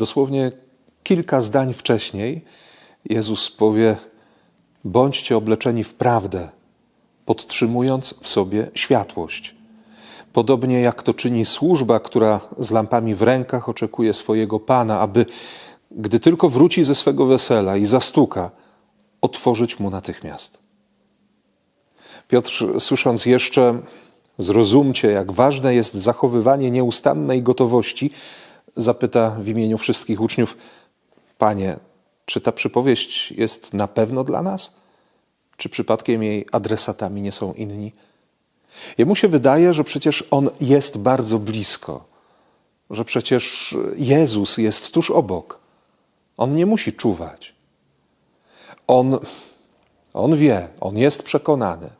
Dosłownie kilka zdań wcześniej Jezus powie: Bądźcie obleczeni w prawdę, podtrzymując w sobie światłość. Podobnie jak to czyni służba, która z lampami w rękach oczekuje swojego pana, aby, gdy tylko wróci ze swego wesela i zastuka, otworzyć mu natychmiast. Piotr, słysząc jeszcze, zrozumcie, jak ważne jest zachowywanie nieustannej gotowości, zapyta w imieniu wszystkich uczniów: Panie, czy ta przypowieść jest na pewno dla nas? Czy przypadkiem jej adresatami nie są inni? Jemu się wydaje, że przecież on jest bardzo blisko, że przecież Jezus jest tuż obok. On nie musi czuwać. On, on wie, on jest przekonany.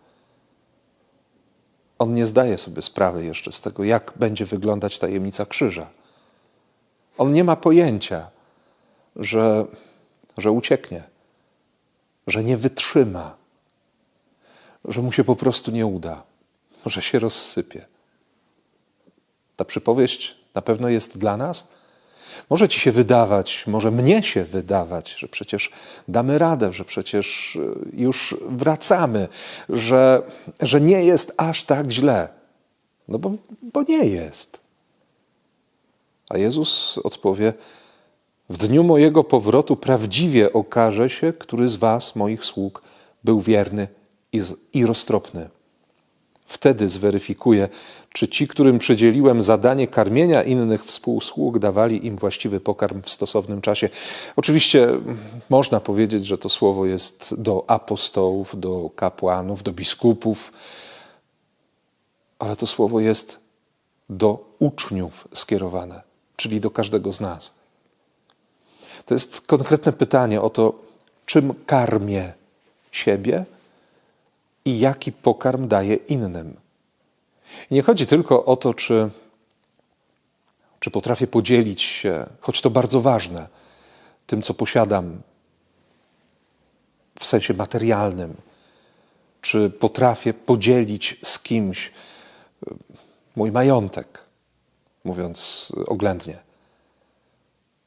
On nie zdaje sobie sprawy jeszcze z tego, jak będzie wyglądać tajemnica krzyża. On nie ma pojęcia, że, że ucieknie, że nie wytrzyma, że mu się po prostu nie uda, że się rozsypie. Ta przypowieść na pewno jest dla nas. Może ci się wydawać, może mnie się wydawać, że przecież damy radę, że przecież już wracamy, że, że nie jest aż tak źle. No bo, bo nie jest. A Jezus odpowie: W dniu mojego powrotu prawdziwie okaże się, który z Was, moich sług, był wierny i, roztropny. Wtedy zweryfikuję, czy ci, którym przydzieliłem zadanie karmienia innych współsług, dawali im właściwy pokarm w stosownym czasie. Oczywiście można powiedzieć, że to słowo jest do apostołów, do kapłanów, do biskupów, ale to słowo jest do uczniów skierowane, czyli do każdego z nas. To jest konkretne pytanie o to, czym karmię siebie i jaki pokarm daję innym. I nie chodzi tylko o to, czy, czy potrafię podzielić się, choć to bardzo ważne, tym, co posiadam w sensie materialnym, czy potrafię podzielić z kimś mój majątek, mówiąc oględnie.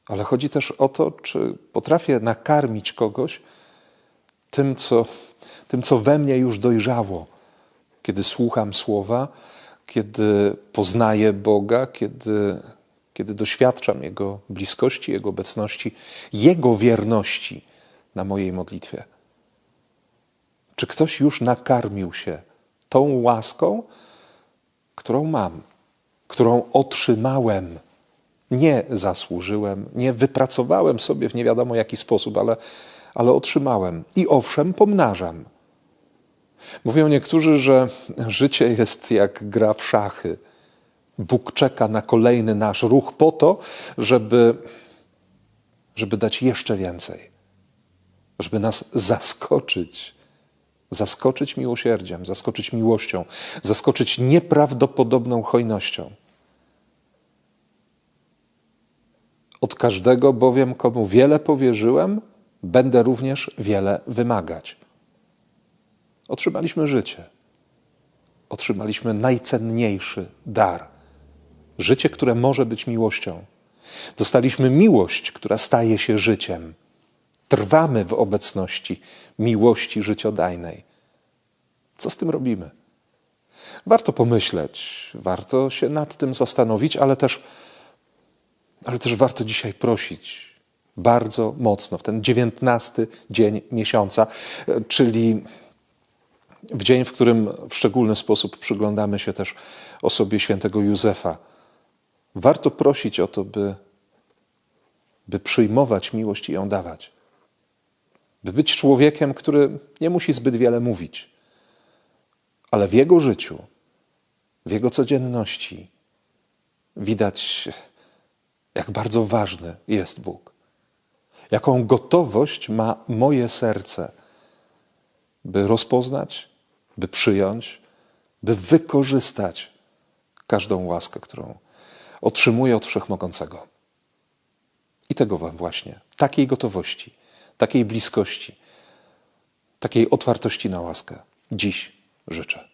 Ale chodzi też o to, czy potrafię nakarmić kogoś tym, co, tym, co we mnie już dojrzało, kiedy słucham słowa, kiedy poznaję Boga, kiedy, kiedy doświadczam Jego bliskości, Jego obecności, Jego wierności na mojej modlitwie. Czy ktoś już nakarmił się tą łaską, którą mam, którą otrzymałem? Nie zasłużyłem, nie wypracowałem sobie w nie wiadomo jaki sposób, ale, ale otrzymałem. I owszem, pomnażam. Mówią niektórzy, że życie jest jak gra w szachy. Bóg czeka na kolejny nasz ruch po to, żeby, żeby dać jeszcze więcej, żeby nas zaskoczyć. Zaskoczyć miłosierdziem, zaskoczyć miłością, zaskoczyć nieprawdopodobną hojnością. Od każdego bowiem, komu wiele powierzyłem, będę również wiele wymagać. Otrzymaliśmy życie. Otrzymaliśmy najcenniejszy dar życie, które może być miłością. Dostaliśmy miłość, która staje się życiem. Trwamy w obecności miłości życiodajnej. Co z tym robimy? Warto pomyśleć, warto się nad tym zastanowić, ale też, ale też warto dzisiaj prosić bardzo mocno w ten dziewiętnasty dzień miesiąca, czyli w dzień, w którym w szczególny sposób przyglądamy się też osobie świętego Józefa. Warto prosić o to, by, by przyjmować miłość i ją dawać. By być człowiekiem, który nie musi zbyt wiele mówić, ale w jego życiu, w jego codzienności widać, jak bardzo ważny jest Bóg. Jaką gotowość ma moje serce, by rozpoznać by przyjąć, by wykorzystać każdą łaskę, którą otrzymuje od Wszechmogącego. I tego Wam właśnie, takiej gotowości, takiej bliskości, takiej otwartości na łaskę dziś życzę.